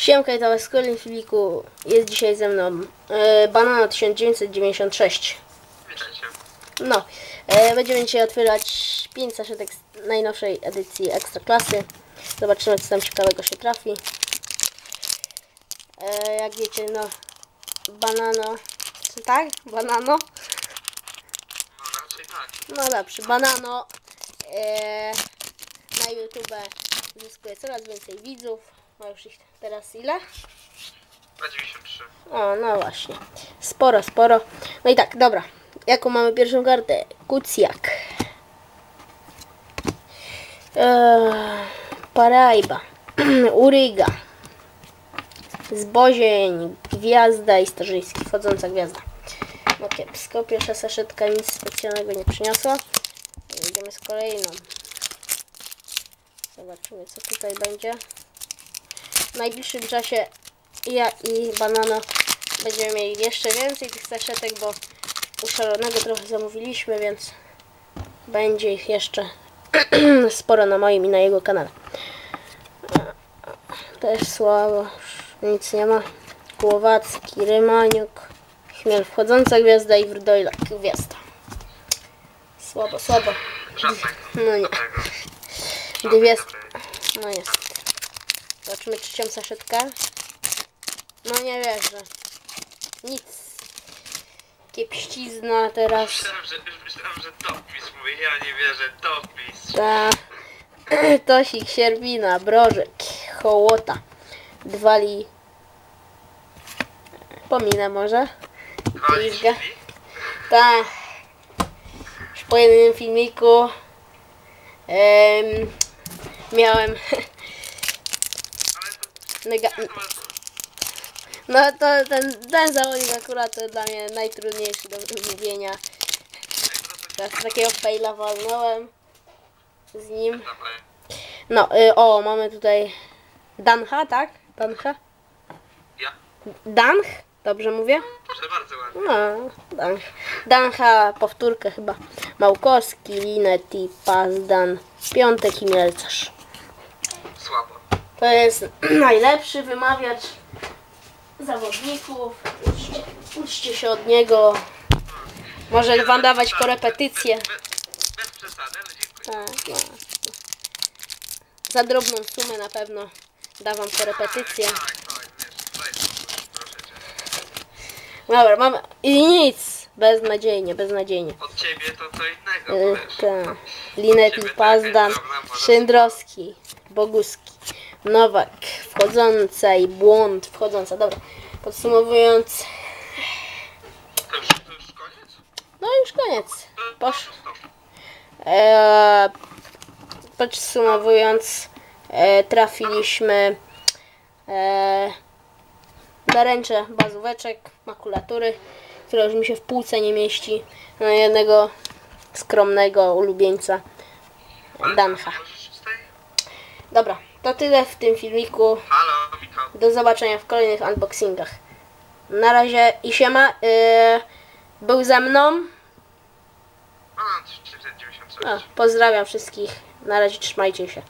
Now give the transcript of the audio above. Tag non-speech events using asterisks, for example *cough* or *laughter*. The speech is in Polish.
Siemka i to w kolejnym filmiku jest dzisiaj ze mną e, Banana 1996. Witajcie. No, e, będziemy dzisiaj otwierać 5 saszetek z najnowszej edycji Ekstra Klasy. Zobaczymy co tam ciekawego się trafi. E, jak wiecie, no, banano, czy tak? Banano? No raczej tak. No dobrze, banano e, na YouTube zyskuje coraz więcej widzów. Ma już ich teraz ile? 23. O, no właśnie. Sporo, sporo. No i tak, dobra. Jaką mamy pierwszą kartę? Kucjak. Eee, Paraiba. *clears throat* Uryga. Zbozień. Gwiazda i Starzyński. Wchodząca gwiazda. No kiepsko. Pierwsza saszetka nic specjalnego nie przyniosła. Idziemy z kolejną. Zobaczymy, co tutaj będzie. Najbliższym czasie ja i Banano będziemy mieli jeszcze więcej tych saszetek, bo u szalonego trochę zamówiliśmy, więc będzie ich jeszcze *clears throat* sporo na moim i na jego kanale. Też słabo, nic nie ma. Głowacki, Rymaniuk, Chmiel wchodząca gwiazda i Wrdojla gwiazda. Słabo, słabo. No nie. Dobrej. No jest. Zobaczymy trzecią saszetkę. No nie wierzę. Nic. Kiepścizna teraz. Myślałem, że, myślałem, że dopis mówi. Ja nie wierzę. Dopis. Ta. *clears throat* Tosik, sierwina, brożek, hołota. Dwali. Pominę może. Wali Pizga. drzwi. Ta. Już po jednym filmiku em, miałem *laughs* No to ten, ten zawodnik akurat to dla mnie najtrudniejszy do wymówienia. Teraz takiego faila walnąłem z nim. No, y, o, mamy tutaj Danha, tak? Danha? Ja? Danch? Dobrze mówię? Proszę bardzo ładnie. No, Danch. Danha, powtórkę chyba. Małkowski, Linetti, Pazdan, Piątek i Mielcarz. Słabo. To jest *clears throat* najlepszy wymawiacz zawodników. Uczcie, uczcie się od niego. Może wam dawać korepetycje. Bez, przesady, ale dziękuję. Tak, no. Za drobną sumę na pewno da wam korepetycje. Tak, tak. Dobra, mamy. I nic. Beznadziejnie, beznadziejnie. Od ciebie to co innego, Yy, wiesz. tak. Linetti, Pazdan, Szyndrowski, Boguski, Nowak, wchodząca i błąd, wchodząca. Dobra, podsumowując, To już, to już koniec? no już koniec. Posz, to stop. e, podsumowując, e, trafiliśmy e, na ręcze bazóweczek, makulatury, która już mi się w półce nie mieści, na jednego skromnego ulubieńca Dancha. Dobra, to tyle w tym filmiku. Halo, Michał. Do zobaczenia w kolejnych unboxingach. Na razie i siema. Yy, był ze mną. A, 396. O, pozdrawiam wszystkich. Na razie trzymajcie się.